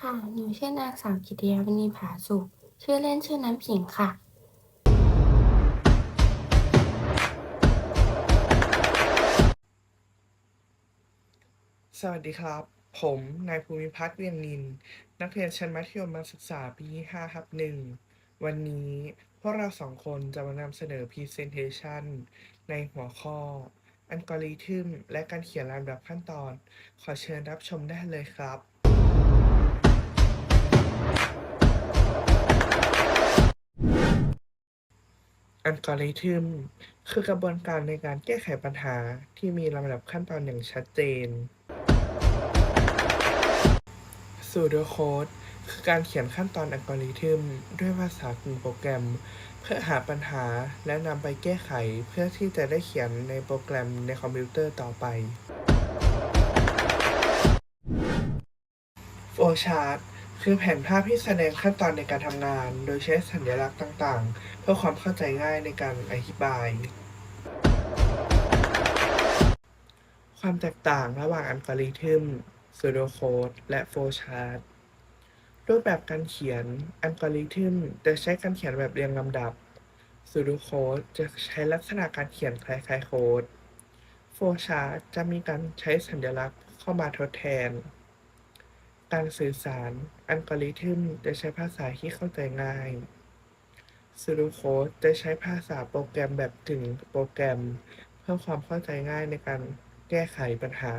ค่ะ หนูชื่อนางสาวกิติยามณีผาสุข ชื่อเล่นชื่อน้ำผิงค่ะ สวัสดีครับ ผมนายภูมิพัฒน์เวียงนิน นักเรียนชั้นมัธยมศึกษาปีที่5ทับหนึ่ง วันนี้พวกเราสองคนจะมานำเสนอ Presentation ในหัวข้ออัลกอริทึมและการเขียนลำดับขั้นตอน ขอเชิญรับชมได้เลยครับ อัลกอริทึม คือกระบวนการในการแก้ไขปัญหาที่มีลำดับขั้นตอนอย่างชัดเจน Pseudocode คือการเขียนขั้นตอนอัลกอริทึม ด้วยภาษากึ่งโปรแกรม เพื่อหาปัญหาและนำไปแก้ไขเพื่อที่จะได้เขียนในโปรแกรมในคอมพิวเตอร์ต่อไป Flowchart คือแผนภาพที่แสดงขั้นตอนในการทำงาน โดยใช้สัญลักษณ์ต่างๆ เพื่อความเข้าใจง่ายในการอธิบาย ความแตกต่างระหว่างอัลกอริทึม pseudocode และ flowchart รูปแบบการเขียนอัลกอริทึมจะใช้การเขียนแบบเรียงลำดับ pseudocode จะใช้ลักษณะการเขียนคล้ายๆโค้ด flowchart จะมีการใช้สัญลักษณ์เข้ามาทดแทน การสื่อสารอัลกอริทึมจะใช้ภาษาที่เข้าใจง่าย pseudocode จะใช้ภาษาโปรแกรมแบบกึ่งโปรแกรม เพื่อความเข้าใจง่ายในการแก้ไขปัญหา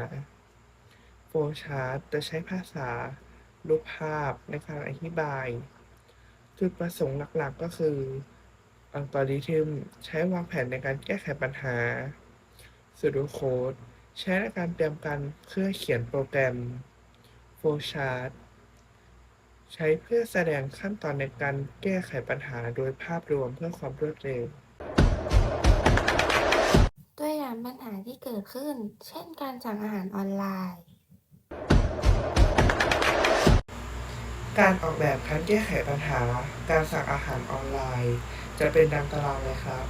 flowchart จะใช้ภาษารูปภาพในการอธิบาย จุดประสงค์หลักๆก็คืออัลกอริทึมใช้วางแผนในการแก้ไขปัญหา pseudocode ใช้ในการเตรียมการเพื่อเขียนโปรแกรม flowchart ใช้เพื่อแสดงขั้นตอนในการแก้ไขปัญหาโดยภาพรวมเพื่อความรวดเร็วตัวอย่างปัญหาที่เกิดขึ้น เช่นการสั่งอาหารออนไลน์ การออกแบบการแก้ไขปัญหา การสั่งอาหารออนไลน์ จะเป็นดังตารางเลยครับ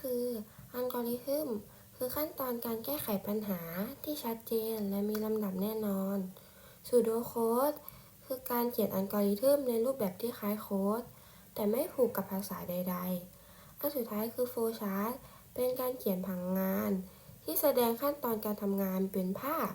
คือ อัลกอริทึมคือขั้นตอนการแก้ไขปัญหาที่ชัดเจนและมีลำดับแน่นอน Pseudocode คือการเขียนอัลกอริทึมในรูปแบบที่คล้ายโค้ดแต่ไม่ผูกกับภาษาใด ๆ อันสุดท้ายคือ Flowchart เป็นการเขียนผังงาน ที่แสดงขั้นตอนการทำงานเป็นภาพ